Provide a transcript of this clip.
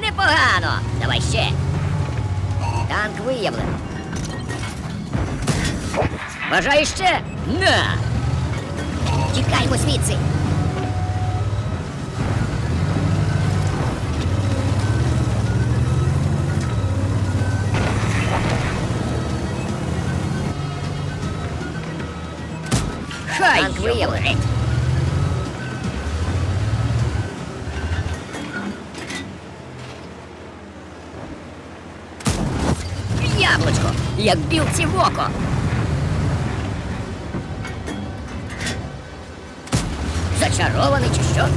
Непогано! Давай ще. Танк виявлено. Бажаєш ще? На! Тікаймо звідси! Хай Танк виявлено. Яблучко, як білці в око. Зачарований чи що?